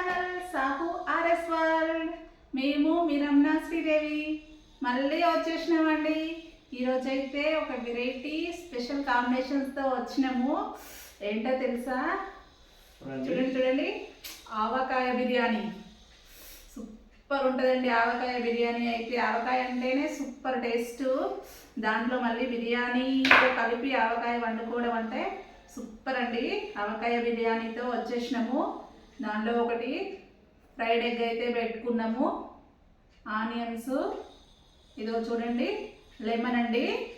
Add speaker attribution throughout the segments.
Speaker 1: Channel Sahu RS world మేము మీ రమణ శ్రీదేవి. మళ్ళీ వచ్చేసినామండి. ఈరోజు అయితే ఒక వెరైటీ స్పెషల్ కాంబినేషన్స్తో వచ్చినాము. ఏంటో తెలుసా? చూడండి చూడండి. ఆవకాయ బిర్యానీ. సూపర్ ఉంటుందండి ఆవకాయ బిర్యానీ అయితే. ఆవకాయ అంటేనే సూపర్ టేస్ట్. దాంట్లో మళ్ళీ బిర్యానీతో కలిపి ఆవకాయ వండుకోవడం అంటే సూపర్ అండి. ఆవకాయ బిర్యానీతో వచ్చేసినాము. దాంట్లో ఒకటి ఫ్రైడ్ ఎగ్ అయితే పెట్టుకున్నాము. ఆనియన్స్ ఇదో చూడండి లెమన్ అండి.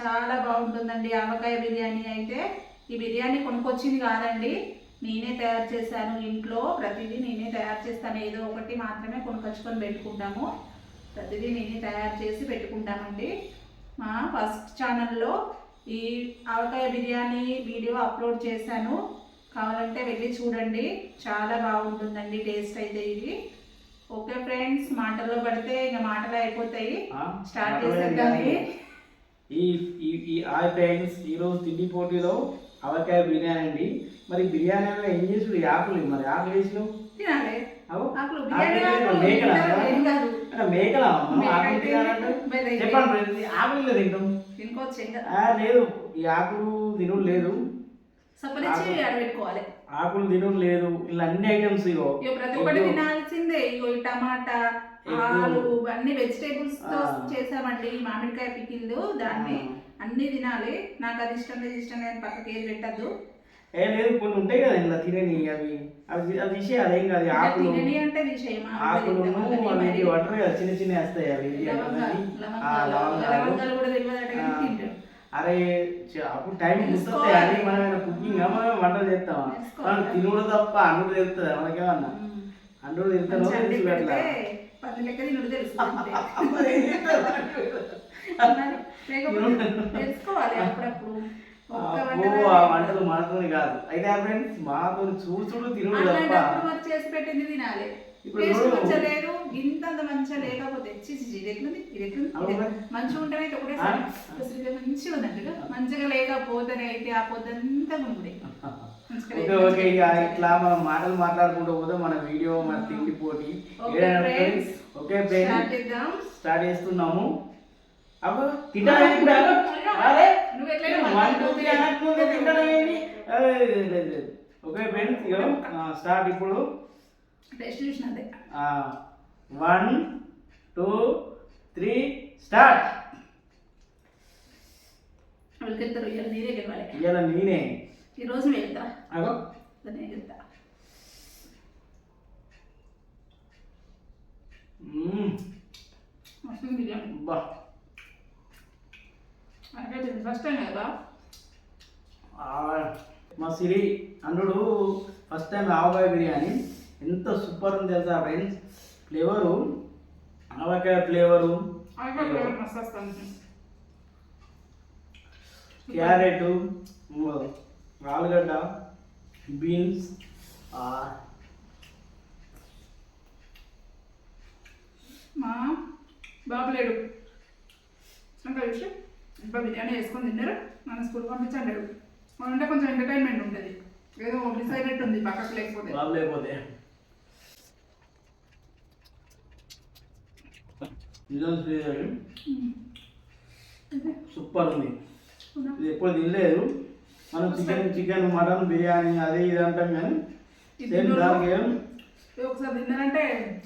Speaker 1: చాలా బాగుంటుందండి ఆవకాయ బిర్యానీ అయితే. ఈ బిర్యానీ కొనుక్కొచ్చింది కాదండి. నేనే తయారు చేశాను ఇంట్లో. ప్రతిదీ నేనే తయారు చేస్తాను. ఏదో ఒకటి మాత్రమే కొనుక్కొచ్చుకొని పెట్టుకుంటాము. ప్రతిదీ నేనే తయారు చేసి పెట్టుకుంటామండి. మా ఫస్ట్ ఛానల్లో ఈ ఆవకాయ బిర్యానీ వీడియో అప్లోడ్ చేశాను. కావాలంటే వెళ్ళి చూడండి. చాలా బాగుంటుందండి టేస్ట్ అయితే ఇది. ఓకే ఫ్రెండ్స్ మాటల్లో పడితే ఇంకా మాటలు అయిపోతాయి. స్టార్ట్ చేసేద్దామని
Speaker 2: ఈ ఈ హాయ్ ఫ్రెండ్స్ ఈరోజు తిండి పోటీలో అవకాయ బిర్యానీ అండి. మరి బిర్యానీలో ఏం చేసి ఆకులు మరి? ఆకులు వేసినావు
Speaker 1: తినాలి.
Speaker 2: మేకలా? చెప్పండి ఆకులు తింటాం? లేదు. ఈ ఆకులు తినుడు లేదు.
Speaker 1: సపరించి ఆడబెట్టుకోవాలి
Speaker 2: ఆకులు తినుడు లేదు. ఇలా అన్ని ఐటమ్స్ ఇగో
Speaker 1: ప్రతి ఒక్కటి. తినాల్సిందే. ఇగో ఈ టమాటా. ఆలు అన్ని
Speaker 2: వెజిటేబుల్స్తో.
Speaker 1: చేసామండి. ఈ మామిడికాయ పికిల్లు దాన్ని. అన్ని తినాలి. నాకు అది ఇష్టం లేదు ఇష్టం లేదు పక్కకి ఏది పెట్టద్దు.
Speaker 2: ఏ లేదు కొన్ని ఉంటాయి కదా ఇలా తినని అవి. అవి అవి తీసేయాలి ఏం కాదు ఆకులు.
Speaker 1: తినని అంటే
Speaker 2: ఆకులు అవి వటర్ కదా చిన్న చిన్న వస్తాయి అవి
Speaker 1: లవంగాలు కూడా. తింటారు
Speaker 2: అరే అప్పుడు టైం. అది మనం కుకింగ్ మనం వంటలు చేస్తామా. మనం తినుడు తప్ప అన్నుడు తెలుస్తుంది మనకేమన్నా
Speaker 1: మ్మ్.
Speaker 2: అన్నుడు
Speaker 1: పెడితే పది లెక్క తినుడు తెలుసుకోవాలి అప్పుడప్పుడు. వంటలో
Speaker 2: మనతోని కాదు. అయితే ఫ్రెండ్స్ మాతో చూసుడు తినుడు తప్ప.
Speaker 1: చేసి పెట్టింది తినాలి. టేస్ట్. మంచిగా లేదు ఇంత అంత మంచిగా లేకపోతే చిచి ఇది ఎట్లుంది ఇది ఎట్లుంది
Speaker 2: అవును
Speaker 1: ఇది.
Speaker 2: మరి.
Speaker 1: మంచిగా ఉంటేనే ఒకటే
Speaker 2: ఆ?
Speaker 1: అసలు మంచిగా ఉందంట మంచిగా లేకపోతేనే అయితే ఆ పొద్దంతా ఉంది
Speaker 2: ఓకే ఓకే ఇక ఇట్లా మనం మాటలు మాట్లాడుకుంటూ పోతే మన వీడియో మన తిండి పోటీ
Speaker 1: ఓకే స్టార్ట్
Speaker 2: చేస్తున్నాము. లేదు, లేదు. ఓకే ఫ్రెండ్స్ స్టార్ట్ ఇప్పుడు.
Speaker 1: టేస్ట్ చూసినదే
Speaker 2: వన్ టూ త్రీ స్టార్ట్
Speaker 1: వాళ్ళకెళ్తారు ఇవాళ నేనే గెలవాలి
Speaker 2: ఇవాళ నేనే
Speaker 1: ఈ రోజు వెళ్తా
Speaker 2: అగో
Speaker 1: నేను వెళ్తా. మస్తు బిర్యానీ
Speaker 2: బా
Speaker 1: అంటే ఫస్ట్ టైం కదా
Speaker 2: మా సిరి అన్నుడు ఫస్ట్ టైం ఆవకాయ బిర్యానీ ఎంత సూపర్ ఉంది తెలుసా friends? Flavour avakaya flavour. Carrot ఆలుగడ్డ బీన్స్
Speaker 1: మా బాబు లేడు. ఇంకా చూసి ఇంకా బిర్యానీ వేసుకొని తిన్నారు? మన స్కూల్ పంపించండాడు అంటే కొంచెం ఎంటర్టైన్మెంట్ ఉంటుంది. ఏదో మిస్ అయినట్టు ఉంది పక్కకు లేకపోతే.
Speaker 2: బాబు లేకపోతే. నిజం శ్రీదేవి సూపర్ ఉంది. ఇది ఎప్పుడు తినలేదు. మనం చికెన్ చికెన్ మటన్ బిర్యానీ అది ఇది అంటాం కానీ సేమ్ దానికి
Speaker 1: ఒకసారి తిన్నారంటే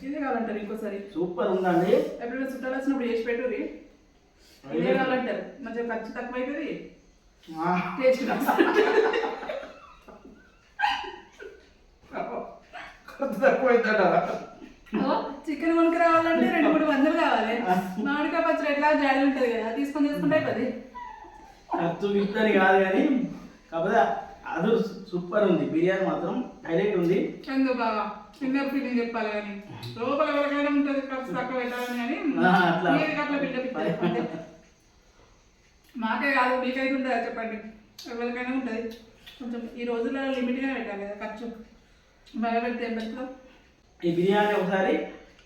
Speaker 1: ఇది కావాలంటారు ఇంకోసారి.
Speaker 2: సూపర్ ఉందండి.
Speaker 1: ఎప్పుడైనా చుట్టాలు వచ్చినప్పుడు చేసి పెట్టుర్రి. ఇదే కావాలంటారు మంచిగా ఖర్చు తక్కువ అవుతుంది టేస్ట్
Speaker 2: ఖర్చు తక్కువ అవుతుందా
Speaker 1: చికెన్ కొనుక్కు రావాలంటే రెండు మూడు వందలు కావాలి. మామిడికాయ పచ్చడి ఎట్లా జాడి ఉంటుంది కదా తీసుకొని తీసుకుంటే
Speaker 2: ఖర్చు ఇద్దని కాదు కానీ కాకపోతే అది సూపర్ ఉంది. బిర్యానీ మాత్రం హైలైట్ ఉంది.
Speaker 1: ఎందుకు బాగా చిన్న ఫీలింగ్ చెప్పాలి కానీ లోపల ఎవరికైనా ఉంటుంది ఖర్చు తక్కువ పెట్టాలని కానీ
Speaker 2: అట్లా.
Speaker 1: ఇస్తారు అంతే. మాకే కాదు మీకైతే ఉంటుందా చెప్పండి? ఎవరికైనా ఉంటుంది. కొంచెం ఈ రోజుల్లో లిమిట్గానే పెట్టాలి కదా ఖర్చు. బాగా పెడితే ఏం పెడతాం
Speaker 2: ఈ బిర్యానీ ఒకసారి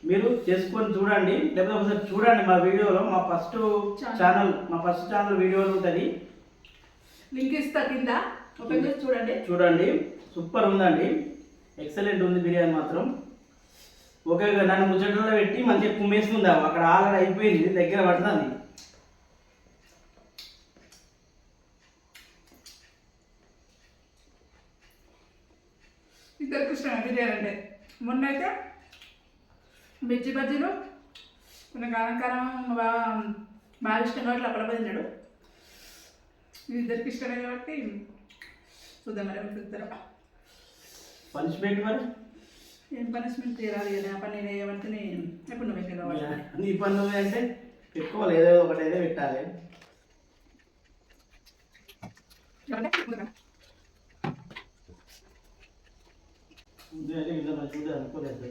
Speaker 2: మీరు చేసుకొని చూడండి. లేకపోతే ఒకసారి చూడండి మా వీడియోలో మా ఫస్ట్
Speaker 1: ఛానల్.
Speaker 2: మా ఫస్ట్ ఛానల్ వీడియోలో ఉంటుంది.
Speaker 1: లింక్ ఇస్తా కింద. ఓపెన్ చేసి చూడండి.
Speaker 2: చూడండి. సూపర్ ఉందండి. ఎక్సలెంట్ ఉంది బిర్యానీ మాత్రం. ఓకే నన్ను ముచ్చట్లో పెట్టి మంచిగా కుమ్మేసుకుందాం. అక్కడ ఆల్రెడీ అయిపోయింది. దగ్గర పడుతుంది.
Speaker 1: ఇద్దరికి ఇష్టం బిర్యానీ అంటే. మొన్న అయితే మిర్చి బజ్జీలు కొంచెం కారం కారం బాగా బాగా ఇష్టం కాబట్టి అక్కడ తిన్నాడు ఇది ఇద్దరికి ఇష్టమే కాబట్టి చూద్దాం మరి ఇద్దరు
Speaker 2: పనిష్మెంట్ మరి?
Speaker 1: ఏం పనిష్మెంట్ తీరాలి ఆ పని నేను ఏమంటే నేను ఎప్పుడు నువ్వు కావాలి
Speaker 2: నీ పని నువ్వే అంటే పెట్టుకోవాలి ఏదో ఒకటి అయితే పెట్టాలి. ముందే అయితే ఇంత మంచిగా అనుకోలేదు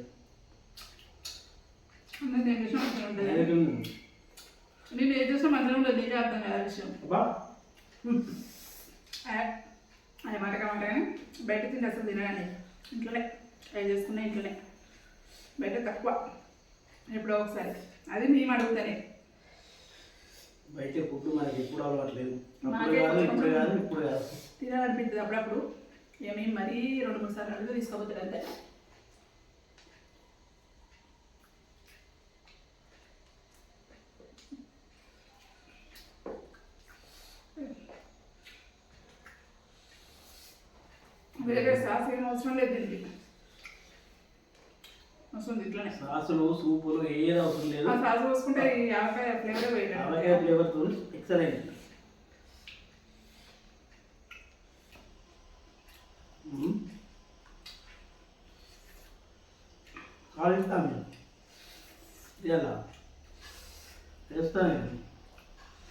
Speaker 1: నేను ఏం చేసిన మంచిగా ఉండదు నీకే అర్థం కాదు విషయం అది మాట కామాట కానీ బయట తింటే అసలు తినగానే ఇంట్లోనే ట్రై చేసుకునే ఇంట్లోనే బయట తక్కువ ఎప్పుడో ఒకసారి అది మేము అడుగుతానే
Speaker 2: బయట ఫుడ్ మనకి ఎప్పుడు అలవాట్లేదు
Speaker 1: తినాలనిపిస్తుంది అప్పుడప్పుడు. ఏమి మరీ రెండు మూడు సార్లు అడిగితే తీసుకోపోతారు అంతే. వేరే సాస్ ఏం అవసరం లేదు దీనికి. వస్తుంది ఇట్లనే.
Speaker 2: సాసులు సూపులు ఏది అవసరం లేదు.
Speaker 1: సాస్ పోసుకుంటే ఈ ఆవకాయ ఫ్లేవర్
Speaker 2: ఆవకాయ
Speaker 1: వేయడం
Speaker 2: ఫ్లేవర్తో ఎక్సలెంట్ కాలుస్తాను ఇలా చేస్తాను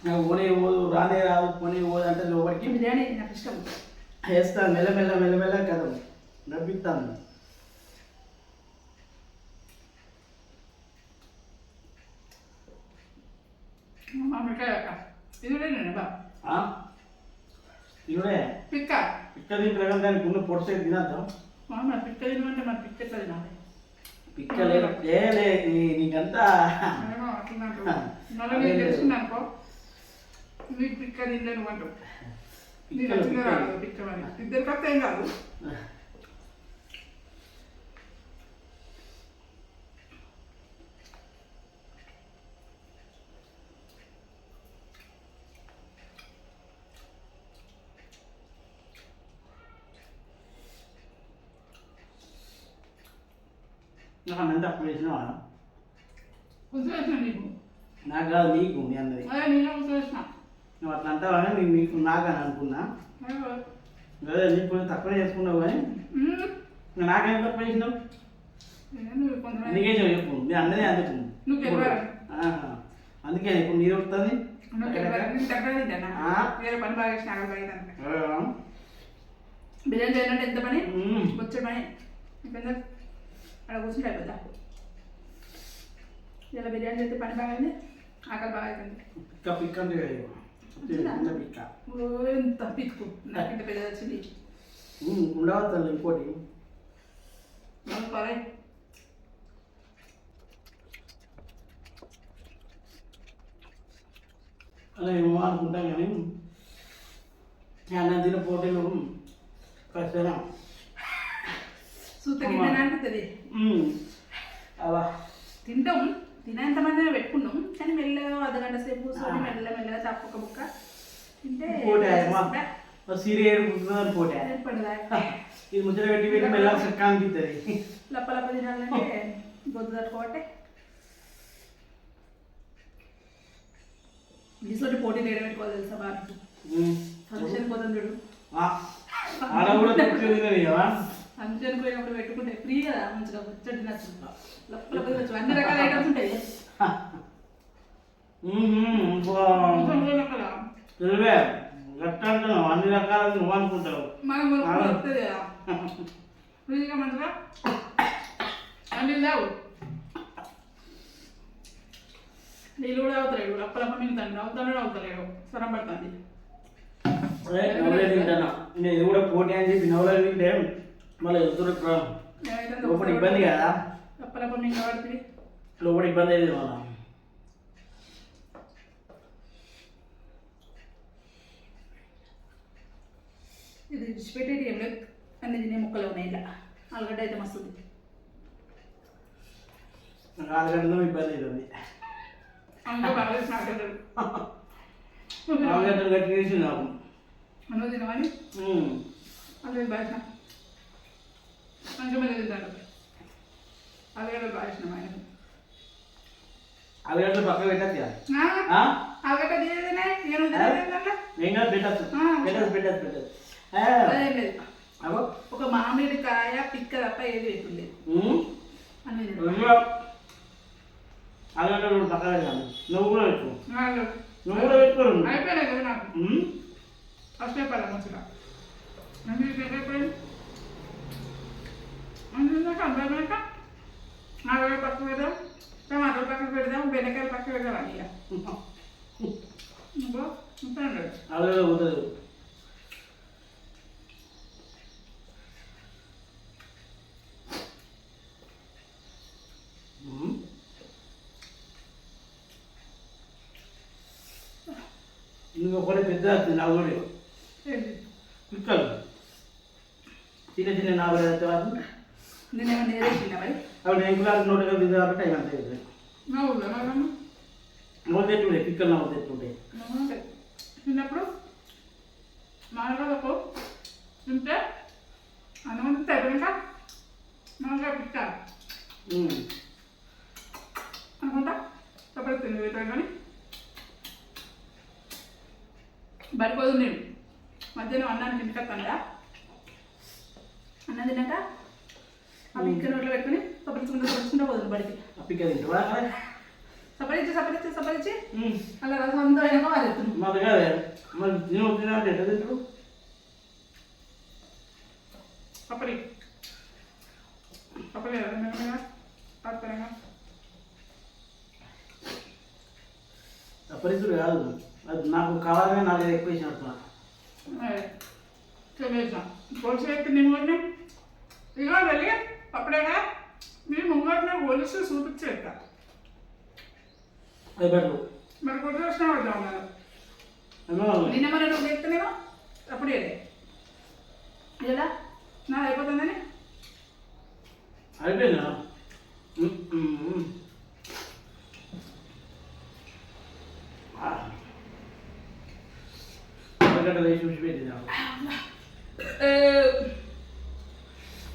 Speaker 2: నాకు పోనీ పోదు రానే రాదు పోనీ పోదు అంటే లోపలికి
Speaker 1: బిర్యానీ నాకు ఇష్టం.
Speaker 2: వేస్తాను మెల్లమెల్ల మెల్లమెల్ల కదా నడిపిస్తాను
Speaker 1: మామిడికాయ అక్క. ఇది కూడా నేను బా.
Speaker 2: ఇవిడే
Speaker 1: పిక్క
Speaker 2: పిక్క. తింటారు దానికి ఉన్న పొడిసే తినద్దాం.
Speaker 1: మామ పిక్క తినమంటే మరి పిక్క ఎట్లా తినాలి?
Speaker 2: పిక్క లేదు ఏ లే నీ-
Speaker 1: నేను పిక్క తినలేను అంటావు రాదు పిక్క మరి. ఇద్దరు కప్పు ఏం కాదు.
Speaker 2: నాకు అంత అప్పుడు వేసినావా
Speaker 1: నీకు?
Speaker 2: కాదు నీకు అన్నది.
Speaker 1: నేను వేసిన
Speaker 2: నువ్వు అట్లా అంటావా నేను నీకు నాకు అని అనుకున్నా. అదే నీకు కొంచెం తక్కువ చేసుకున్నావు కానీ. నాకేం తక్కువ చేసినావు? అందుకే చెప్పు మీ అన్నదే అందుకు. అందుకే ఇప్పుడు నీరు వస్తుంది.
Speaker 1: వేరే పని బాగా బిర్యానీ చేయాలంటే ఎంత పని? వచ్చే పని. అక్కడ కూర్చుంటే అయిపోద్దా? ఇలా బిర్యానీ చేస్తే పని బాగైంది ఆకలి బాగా అవుతుంది
Speaker 2: అంటే పిక్క
Speaker 1: ఎంత పిక్కు నాకు ఇంత పెద్ద వచ్చింది
Speaker 2: ఉండవచ్చు ఇంకోటి.
Speaker 1: సరే
Speaker 2: అలా ఏమో అనుకుంటాం కానీ అన్నం తిన పోటీలు కష్టం
Speaker 1: సూత తింటాం. తినేంత మంది పెట్టుకున్నాం కానీ మెల్లగా అర్ధగంట సేపు కూర్చొని మెల్ల మెల్లగా తప్పక బుక్క తింటే
Speaker 2: కూర్చుందని పోటీ ఇది ముచ్చట పెట్టి పెట్టి మెల్లగా చక్క అనిపిస్తుంది
Speaker 1: లప్ప లప్ప తినాలంటే గొద్దు తట్టుకోబట్టే. ఈసోటి పోటీ నేడ పెట్టుకోవాలి తెలుసా బాగా ఫంక్షన్ పోతాం చూడు.
Speaker 2: ఆడ కూడా
Speaker 1: ఫంక్షన్ పోయినప్పుడు పెట్టుకుంటే ఫ్రీ కదా మంచిగా ముచ్చటి నచ్చు లప్ప లప్ప తినచ్చు అన్ని రకాల ఐటమ్స్ ఉంటాయి.
Speaker 2: తెలివే గట్ట అన్ని రకాల నువ్వు అనుకుంటావు.
Speaker 1: మనం వస్తుంది కదా. ఫ్రీగా మంచిగా. అన్ని లేవు నీళ్ళు కూడా అవుతలేడు లప్ప లప్ప మిగుతాడు అవుతాడు అవుతలేడు స్వరం పడుతుంది.
Speaker 2: నేను కూడా పోటీ అని చెప్పి నవలే తింటే మళ్ళీ వెళ్తున్న లోపల ఇబ్బంది కదా?
Speaker 1: లప్ప లప్ప మింగ పడుతుంది
Speaker 2: లోపల ఇబ్బంది అయ్యేది మన
Speaker 1: ఇది విడిచిపెట్టేది ఏం లేదు. అన్ని తినే ముక్కలు ఉన్నాయి ఇలా. ఆలుగడ్డ అయితే మస్తు ఉంది.
Speaker 2: నాకు ఆలుగడ్డలో ఇబ్బంది అవుతుంది
Speaker 1: అందులో బాగా ఆలుగడ్డలు
Speaker 2: ఆలుగడ్డలు వేసి నాకు.
Speaker 1: తినమని
Speaker 2: ఉమ్.
Speaker 1: ఆలుగడ్డ బాగా మంచిగా మీద తింటాడు. ఆలుగడ్డలు బాగా వేసినాం ఆయన
Speaker 2: ఆలుగడ్డలు పక్క పెట్టచ్చు
Speaker 1: ఆ, ఆలుగడ్డ తినేదేనే నేను
Speaker 2: కాదు పెట్టచ్చు. పెట్టచ్చు పెట్టచ్చు పెట్టచ్చు.
Speaker 1: ఒక మామిడికాయ పిక్క తప్ప ఏది వేయకుండా
Speaker 2: ఉమ్.
Speaker 1: అన్ని తిన్నాం
Speaker 2: ఇదిగో. ఆలుగడ్డలు పక్క పెట్టాను నువ్వు కూడా పెట్టు. నువ్వు కూడా పెట్టుకోరు
Speaker 1: అయిపోయినాయి కదా నాకు. ఫస్ట్ అయిపోయాలి మంచిగా. అన్ని అయిపోయింది అందుక అందరినాక ఆలుగడ్డ పక్కకు పెడదాం టమాటాలు పక్కకు పెడదాం బెండకాయలు పక్కకు పెడదాం అని ఇక ఉంటాడు
Speaker 2: ఆలుగడ్డ పోతుంది ఉమ్. ఇంకొకటి పెద్ద నలుగురు పిక్కలు చిన్న చిన్న నాలుగు తర్వాత
Speaker 1: నేనేమో నేరేసిందా మరి?
Speaker 2: అవి ఎంకులాలు నూట కలిపి కాబట్టి అవి అంతే కదా
Speaker 1: నా ఊళ్ళో నా.
Speaker 2: నవ్వుతెట్టుండే పిక్కలు
Speaker 1: నువ్వు చిన్నప్పుడు మామూలుగా తింటే అన్నం తింటే మామూలుగా పిక్క. అనుకుంటా? సపరేట్ తిండి కానీ బడిపోదు నేను. మధ్యాహ్నం అన్నాన్ని తింటాను అన్నం తిన్నాక? ఆ పిక్క నోట్లో పెట్టుకుని సపరించుకుంటూ సపరించుకుంటూ పోతుంది బడికి
Speaker 2: ఆ పిక్క తింటావా?
Speaker 1: సపరించి సపరించి సపరించి
Speaker 2: ఉమ్.
Speaker 1: అలా రసం అంతా అయినాక వారెత్తును
Speaker 2: మాది కాదే. మరి తిన తినాలంటే ఎట్లా తింటారు
Speaker 1: సపరి
Speaker 2: కాదు. అది నాకు కావాలని నాలుగు ఎక్కువ
Speaker 1: పోలీసు వ్యక్తి నేను ఇక వెళ్ళి అప్పుడేగా మీ ముంగట్నే పోలీసు చూపించేట మరి కొద్ది వచ్చిన
Speaker 2: ఏమో
Speaker 1: నిన్న మరి నువ్వు చెప్తేనేమో అప్పుడే ఎలా? నా అయిపోతుందని?
Speaker 2: అయిపోయిందా? ఉమ్, ఉమ్, ఉమ్. ఆ. ఉల్లగడ్డ వేసి చూసి పెట్టింది నాకు.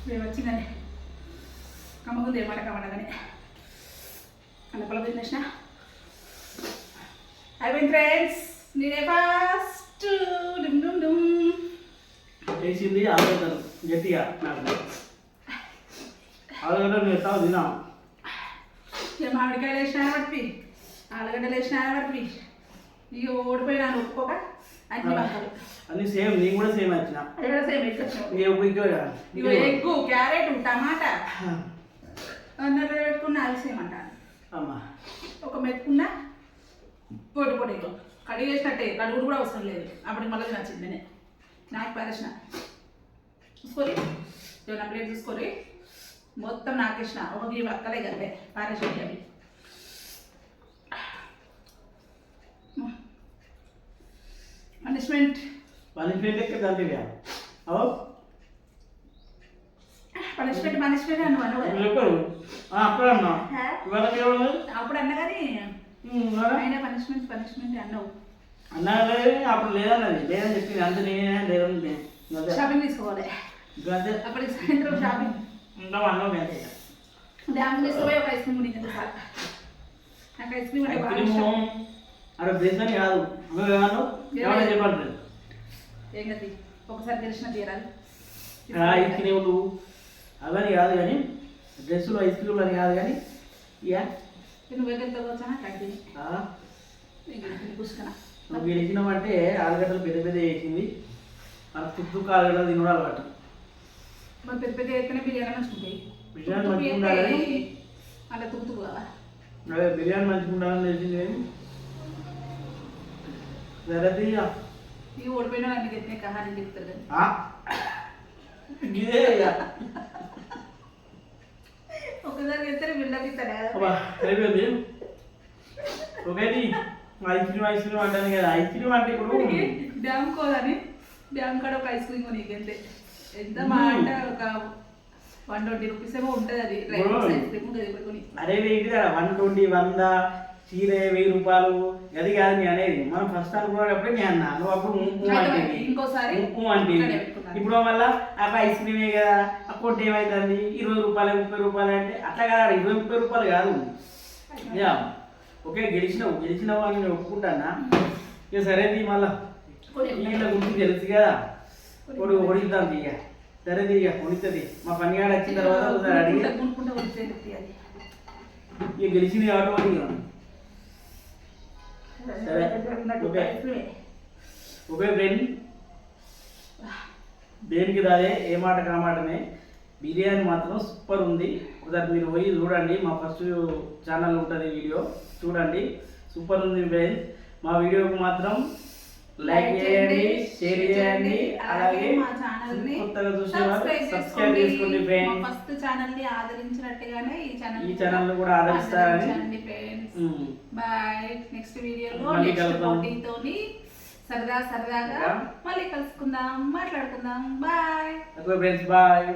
Speaker 1: మేము వచ్చిందని. కమ్మకుంది ఏమాట కమ్మడగానే అన్న పొలం తినేసిన అయిపోయింది ఫ్రెండ్స్ నేనే ఫస్ట్ డుమ్ డుమ్ డుమ్.
Speaker 2: వేసింది ఆలుగడ్డలు గట్టిగా నాకు. ఆలుగడ్డలు నేను ఎత్తావు తిన్నా
Speaker 1: ఇక మామిడికాయలు వేసిన పడిపి ఆలుగడ్డలు వేసిన పడిపి ఇక ఓడిపోయినాను ఒప్పుకోక. అన్ని
Speaker 2: సేమ్ నేను కూడా సేమ్ వచ్చిన.
Speaker 1: సేమ్ ఎక్కొచ్చావు
Speaker 2: ఇంకే ఇంకో
Speaker 1: ఇగో ఎగ్గు క్యారెట్ టమాటా. అన్నట్లు పెట్టుకున్న అవి సేమ్
Speaker 2: అమ్మా.
Speaker 1: ఒక మెత్తుకున్న పొడి పొడి కడిగి వేసినట్టే కడుగుడు కూడా అవసరం లేదు. అప్పటికి మళ్ళీ నచ్చింది నేనే. నాకు పరిచిన చూసుకొని ఏమైనా ప్లేట్ చూసుకొని మొత్తం నాకేసిన. ఒక గీ వక్కలే కదే పారేసేటి అవి పనిష్మెంట్
Speaker 2: పనిష్మెంట్ ఎక్కడ తండ్రిగా అవో
Speaker 1: పనిష్మెంట్ పనిష్మెంట్ అని అనవు
Speaker 2: ఇప్పుడు చెప్పారు ఆ, అక్కడ అన్నా
Speaker 1: హా?
Speaker 2: ఇవాళ ఎవరు
Speaker 1: అప్పుడు అన్న కానీ
Speaker 2: ఉమ్, మరి?
Speaker 1: అయినా పనిష్మెంట్ పనిష్మెంట్ అన్నావు
Speaker 2: అన్నా లేదు అప్పుడు లేదన్నది లేదని చెప్పింది అంత నేనే లేదని నేను. అదే.
Speaker 1: షాపింగ్ తీసుకోవాలి
Speaker 2: ఇంకా అదే.
Speaker 1: అప్పటికి సాయంత్రం షాపింగ్
Speaker 2: ఉంటాం అన్నాం అంతే ఇక.
Speaker 1: డ్యామ్ తీసుకుపోయి ఒక ఐస్ క్రీమ్ కొనింది సార్ నాకు ఐస్ క్రీమ్
Speaker 2: బ్రేస్ అని కాదు నువ్వు ఏమన్నావు ఏమన్నా చెప్పండి.
Speaker 1: ఏం గతి? ఒకసారి గెలిచిన తీరాలి.
Speaker 2: ఐస్ క్రీములు అవని కాదు కానీ డ్రెస్సులు ఐస్ క్రీములు అని కాదు కానీ ఇక
Speaker 1: నువ్వు వచ్చానా కట్టి
Speaker 2: నువ్వు గెలిచినావంటే ఆలుగడ్డలు పెద్ద పెద్ద వేసింది మన తుక్కు ఆలుగడ్డలు తినడం అలవాటు.
Speaker 1: మరి పెద్ద పెద్ద అయితేనే బిర్యానీ మంచుకుంటాయి
Speaker 2: బిర్యానీ మంచిగా ఉండాలని
Speaker 1: అలా తుక్కుతు కదా
Speaker 2: అదే బిర్యానీ మంచిగా ఉండాలని తెలిసింది
Speaker 1: ఓడిపోయినా అన్ని ఎత్తే కహాని చెప్తారు
Speaker 2: ఇదే.
Speaker 1: ఒకసారి ఎత్తే బిల్డప్
Speaker 2: అబ్బా అయిపోయింది. ఒకటి ఐస్ క్రీమ్ ఐస్ క్రీమ్ అంటాను కదా. ఐస్ క్రీమ్ అంటే ఇప్పుడు
Speaker 1: డ్యామ్ కోదని బ్యాంక్ కాడ ఒక ఐస్ క్రీమ్ కొని అంతే ఎంత మా అంటే ఒక వన్ ట్వంటీ రూపీస్ ఏమో ఉంటుంది అది. రైస్ ఐస్ క్రీమ్ ఉంటుంది కొని
Speaker 2: అరే వెయ్యి కదా వన్ ట్వంటీ వంద? చీర వెయ్యి రూపాయలు అది కాదు నేను అనేది మనం ఫస్ట్ అనుకున్నప్పుడే నేను అన్నా నువ్వు అప్పుడు
Speaker 1: అయితే
Speaker 2: అంటేవి.
Speaker 1: ఇంకోసారి. ఇక్కడే పెట్టుకున్నాను.
Speaker 2: ఇప్పుడు మళ్ళా అక్కడ ఐస్ క్రీమే కదా ఆ కొట్టు ఏమైతుంది ఇరవై రూపాయలు ముప్పై రూపాయలు అంటే అట్లా కాదు ఇరవై ముప్పై రూపాయలు కాదు యా ఓకే గెలిచినావు గెలిచినావు అని నేను ఒప్పుకుంటానా ఇక సరేది మళ్ళా వీళ్ళ గురించి తెలుసు కదా కొడు ఓడిద్దాం ఇక సరేది ఇక కొడుతుంది మా పని కాడ వచ్చిన తర్వాత ఒకసారి అడిగి ఇక గెలిచింది కాబట్టి. సరే. ఓకే ఫ్రెండ్ దేనికి దాదే ఏ మాట కామాటనే బిర్యానీ మాత్రం సూపర్ ఉంది. ఒకసారి మీరు పోయి చూడండి. మా ఫస్ట్ ఛానల్ ఉంటుంది వీడియో. చూడండి. సూపర్ ఉంది ఫ్రెండ్స్ మా వీడియోకి మాత్రం లైక్ చేయండి షేర్ చేయండి అలాగే
Speaker 1: మా ఛానల్ని
Speaker 2: కొత్తగా చూసే వాళ్ళు
Speaker 1: సబ్స్క్రైబ్
Speaker 2: చేసుకోండి ఫ్రెండ్స్
Speaker 1: ఫస్ట్ ఛానల్ని ఆదరించినట్టుగానే ఈ ఛానల్
Speaker 2: ఈ ఛానల్ను కూడా ఆదరిస్తారని.
Speaker 1: ఫ్రెండ్స్. బాయ్ నెక్స్ట్ వీడియోలో
Speaker 2: మళ్ళీ
Speaker 1: నెక్స్ట్. పోటీతోని సరదా సరదాగా? మళ్ళీ కలుసుకుందాం మాట్లాడుకుందాం. Bye
Speaker 2: okay friends bye